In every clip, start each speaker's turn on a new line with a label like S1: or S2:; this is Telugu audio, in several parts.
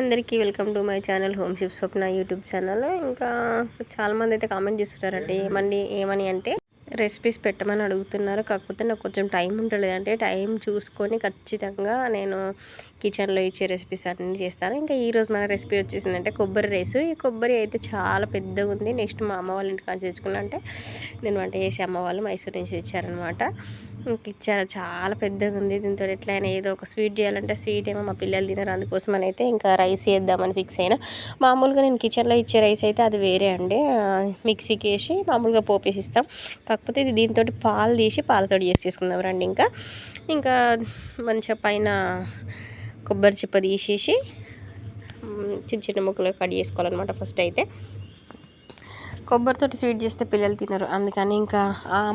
S1: అందరికీ welcome to my channel home ship Swapna YouTube channel. ఇంకా చాలామంది అయితే కామెంట్ చేస్తున్నారండి ఏమని ఏమని అంటే రెసిపీస్ పెట్టమని అడుగుతున్నారు. కాకపోతే నాకు కొంచెం టైం ఉండలేదు అంటే టైం చూసుకొని ఖచ్చితంగా నేను కిచెన్లో ఇచ్చే రెసిపీస్ అన్నీ చేస్తాను. ఇంకా ఈరోజు మన రెసిపీ వచ్చేసిందంటే కొబ్బరి రైస్. ఈ కొబ్బరి అయితే చాలా పెద్దగా ఉంది. నెక్స్ట్ మా అమ్మ వాళ్ళ ఇంటికి తెచ్చుకున్నా అంటే నేను వంట చేసి అమ్మ వాళ్ళు మైసూర్ నుంచి ఇచ్చారనమాట ఇంక ఇచ్చారు. చాలా పెద్దగా ఉంది దీంతో. ఎట్లయినా ఏదో ఒక స్వీట్ చేయాలంటే స్వీట్ ఏమో మా పిల్లలు తినరు. అందుకోసం అయితే ఇంకా రైస్ చేద్దామని ఫిక్స్ అయినా. మామూలుగా నేను కిచెన్లో ఇచ్చే రైస్ అయితే అది వేరే అండి. మిక్సీకి వేసి మామూలుగా పోపేసిస్తాం. కాకపోతే ఇది దీంతో పాలు తీసి పాలతో చేసి తీసుకుందాం రండి ఇంకా. ఇంకా మంచిగా పైన కొబ్బరి చిప్ప తీసేసి చిన్న చిన్న ముక్కలు కట్ చేసుకోవాలన్నమాట ఫస్ట్ అయితే. కొబ్బరితోటి స్వీట్ చేస్తే పిల్లలు తినరు. అందుకని ఇంకా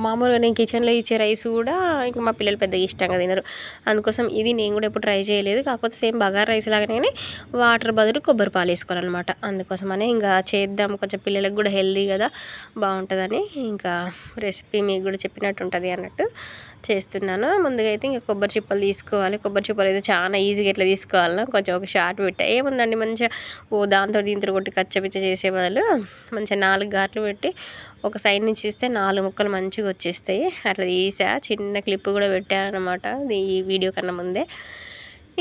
S1: మామూలుగా నేను కిచెన్లో ఇచ్చే రైస్ కూడా ఇంకా మా పిల్లలు పెద్దగా ఇష్టంగా తినరు. అందుకోసం ఇది నేను కూడా ఎప్పుడు ట్రై చేయలేదు. కాకపోతే సేమ్ బగార్ రైస్ లాగానే వాటర్ బదులు కొబ్బరి పాలు వేసుకోవాలన్నమాట. అందుకోసమనే ఇంకా చేద్దాం. కొంచెం పిల్లలకు కూడా హెల్దీ కదా బాగుంటుందని ఇంకా రెసిపీ మీకు కూడా చెప్పినట్టు ఉంటుంది అన్నట్టు. చేస్తున్నాను. ముందుగా అయితే ఇంకా కొబ్బరి చిప్పలు తీసుకోవాలి. కొబ్బరి చిప్పలు అయితే చాలా ఈజీగా ఎట్లా తీసుకోవాలన్నా కొంచెం ఒక షార్ట్ పెట్టా. ఏముందండి? మంచిగా ఓ దాంతో దీంతో కొట్టి కచ్చపిచ్చ చేసే బదులు మంచిగా నాలుగు గాట్లు పెట్టి ఒక సైడ్ నుంచి ఇస్తే నాలుగు ముక్కలు మంచిగా వచ్చేస్తాయి. అట్లా తీసా. చిన్న క్లిప్ కూడా పెట్టాను అనమాట ఈ వీడియో కన్నా ముందే.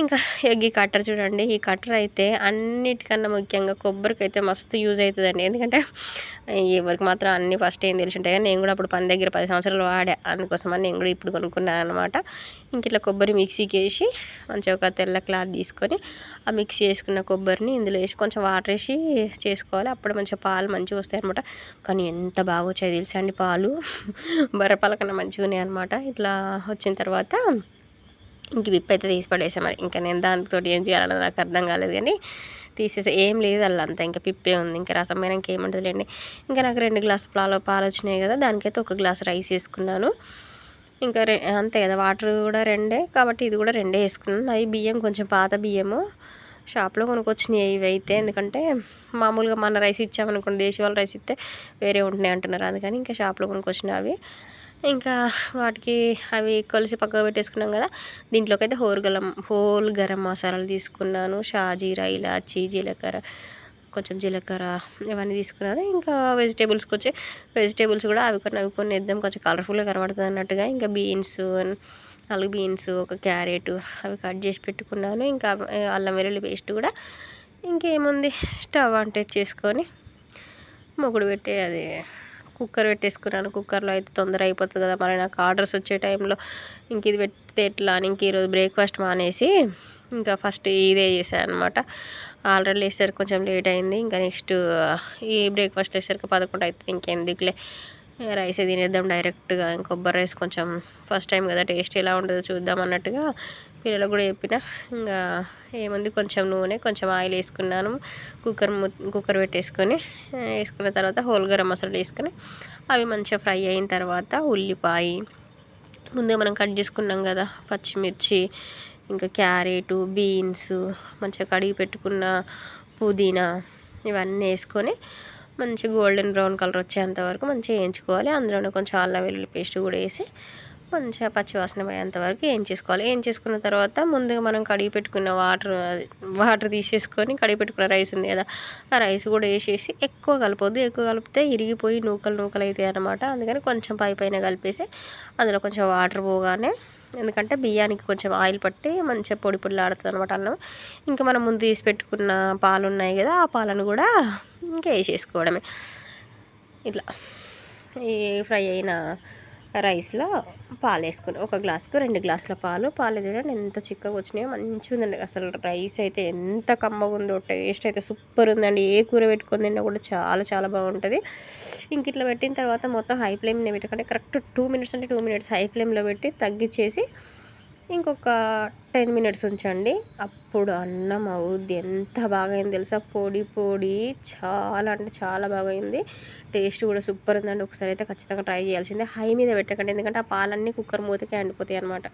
S1: ఇంకా ఈ కట్టర్ చూడండి. ఈ కట్టర్ అయితే అన్నిటికన్నా ముఖ్యంగా కొబ్బరికి అయితే మస్తు యూజ్ అవుతుందండి. ఎందుకంటే ఎవరికి మాత్రం అన్ని ఫస్ట్ ఏం తెలిసి ఉంటాయి నేను కూడా అప్పుడు పని దగ్గర పది సంవత్సరాలు వాడా. అందుకోసమని నేను కూడా ఇప్పుడు కొనుక్కున్నాను అనమాట ఇంక ఇట్లా కొబ్బరి మిక్సీకి వేసి మంచిగా ఒక తెల్ల క్లాత్ తీసుకొని ఆ మిక్సీ వేసుకున్న కొబ్బరిని ఇందులో వేసి కొంచెం వాటర్ వేసి చేసుకోవాలి. అప్పుడు మంచిగా పాలు మంచిగా వస్తాయి అనమాట కానీ ఎంత బాగా వచ్చాయి తెలుసా అండి పాలు. బర్రపాల కన్నా మంచిగా ఉన్నాయి అనమాట ఇట్లా వచ్చిన తర్వాత ఇంక విప్ అయితే తీసి పడేసాం మరి. ఇంకా నేను దానితో ఏం చేయాలన్నది నాకు అర్థం కాలేదు కానీ తీసేసి. ఏం లేదు అలా అంతా ఇంకా పిప్పే ఉంది. ఇంకా రసం మీద ఇంకేముంటుందిలేండి ఇంకా నాకు రెండు గ్లాసు పాలు పాలు వచ్చినాయి కదా దానికైతే ఒక గ్లాస్ రైస్ వేసుకున్నాను. ఇంకా రె అంతే కదా వాటర్ కూడా రెండే. కాబట్టి ఇది కూడా రెండే వేసుకున్నాను. అవి బియ్యం కొంచెం పాత బియ్యము షాప్లో కొనుక్కొచ్చినాయి ఇవి అయితే. ఎందుకంటే మామూలుగా మన రైస్ ఇచ్చామనుకోండి దేశవాళ రైస్ ఇస్తే వేరే ఉంటున్నాయి అంటున్నారు. అందుకని ఇంకా షాప్లో కొనుక్కొచ్చినవి. అవి ఇంకా వాటికి అవి కొలిసి పక్కకు పెట్టేసుకున్నాం కదా. దీంట్లోకి అయితే హోల్ గలం హోల్ గరం మసాలాలు తీసుకున్నాను. షాజీరా ఇలాచి జీలకర్ర కొంచెం జీలకర్ర ఇవన్నీ తీసుకున్నాను. ఇంకా వెజిటేబుల్స్కి వచ్చి వెజిటేబుల్స్ కూడా అవి కొన్ని అవి కొన్ని వేద్దాం కొంచెం కలర్ఫుల్గా కనబడుతుంది అన్నట్టుగా. ఇంకా బీన్స్ నాలుగు బీన్స్ ఒక క్యారెట్ అవి కట్ చేసి పెట్టుకున్నాను. ఇంకా అల్లం వెల్లుల్లి పేస్ట్ కూడా. ఇంకేముంది? స్టవ్ అంటే చేసుకొని మొగుడు పెట్టి అది కుక్కర్ పెట్టేసుకున్నాను. కుక్కర్లో అయితే తొందర అయిపోతుంది కదా. మరి నాకు ఆర్డర్స్ వచ్చే టైంలో ఇంక ఇది పెడితే ఎట్లా అని ఇంక ఈరోజు బ్రేక్ఫాస్ట్ మానేసి ఇంకా ఫస్ట్ ఇదే చేశాను అనమాట ఆల్రెడీ వేసేసరికి కొంచెం లేట్ అయింది. ఇంకా నెక్స్ట్ ఈ బ్రేక్ఫాస్ట్ వేసేసరికి పదకొండు అవుతుంది ఇంకెందుకులే. రైస్ తినేద్దాం డైరెక్ట్గా. కొబ్బరి రైస్ కొంచెం ఫస్ట్ టైం కదా. టేస్ట్ ఎలా ఉంటుందో చూద్దాం అన్నట్టుగా పిల్లలకు కూడా చెప్పిన. ఇంకా ఏముంది కొంచెం నూనె కొంచెం ఆయిల్ వేసుకున్నాను. కుక్కర్ కుక్కర్ పెట్టేసుకొని వేసుకున్న తర్వాత హోల్ గరం మసాలా వేసుకొని అవి మంచిగా ఫ్రై అయిన తర్వాత ఉల్లిపాయ. ముందే మనం కట్ చేసుకున్నాం కదా పచ్చిమిర్చి ఇంకా క్యారెట్ బీన్స్ మంచిగా కడిగి పెట్టుకున్న పుదీనా ఇవన్నీ వేసుకొని మంచి గోల్డెన్ బ్రౌన్ కలర్ వచ్చేంత వరకు మంచిగా వేయించుకోవాలి. అందులోనే కొంచెం అల్లం వెల్లుల్లి పేస్ట్ కూడా వేసి కొంచెం పచ్చివాసన పోయేంత వరకు ఏం చేసుకోవాలి? ఏం చేసుకున్న తర్వాత ముందుగా మనం కడిగి పెట్టుకున్న వాటర్ వాటర్ తీసేసుకొని కడిగి పెట్టుకున్న రైస్ ఉంది కదా ఆ రైస్ కూడా వేసేసి ఎక్కువ కలపొద్దు. ఎక్కువ కలిపితే ఇరిగిపోయి నూకలు నూకలు అవుతాయి అనమాట అందుకని కొంచెం పై పైన కలిపేసి అందులో కొంచెం వాటర్ పోగానే ఎందుకంటే బియ్యానికి కొంచెం ఆయిల్ పట్టి మంచిగా పొడి పొడిలు ఆడుతుంది అనమాట అన్నం. ఇంకా మనం ముందు తీసి పెట్టుకున్న పాలు ఉన్నాయి కదా ఆ పాలను కూడా ఇంకా వేసేసుకోవడమే. ఇట్లా. ఈ ఫ్రై అయిన రైస్లో పాలు వేసుకుని ఒక గ్లాస్కు రెండు గ్లాసుల పాలు. పాలు చూడండి ఎంత చిక్కగా వచ్చినాయో మంచిగా ఉందండి అసలు రైస్ అయితే ఎంత కమ్మగా ఉందో టేస్ట్ అయితే సూపర్ ఉందండి ఏ కూర పెట్టుకుని తిన్నా కూడా చాలా చాలా బాగుంటుంది. ఇంక ఇట్లా పెట్టిన తర్వాత మొత్తం హై ఫ్లేమ్ పెట్టకంటే కరెక్ట్ టూ మినిట్స్ అంటే టూ మినిట్స్ హై ఫ్లేమ్లో పెట్టి తగ్గించేసి ఇంకొక టెన్ మినిట్స్ ఉంచండి. అప్పుడు అన్నం అవుద్ది. ఎంత బాగా అయింది తెలుసా? పొడి పొడి చాలా అంటే చాలా బాగా అయింది టేస్ట్ కూడా సూపర్ ఉందండి. ఒకసారి అయితే ఖచ్చితంగా ట్రై చేయాల్సిందే. హై మీద పెట్టకండి. ఎందుకంటే ఆ పాలన్నీ కుక్కర్ మూతకే అండిపోతాయి అనమాట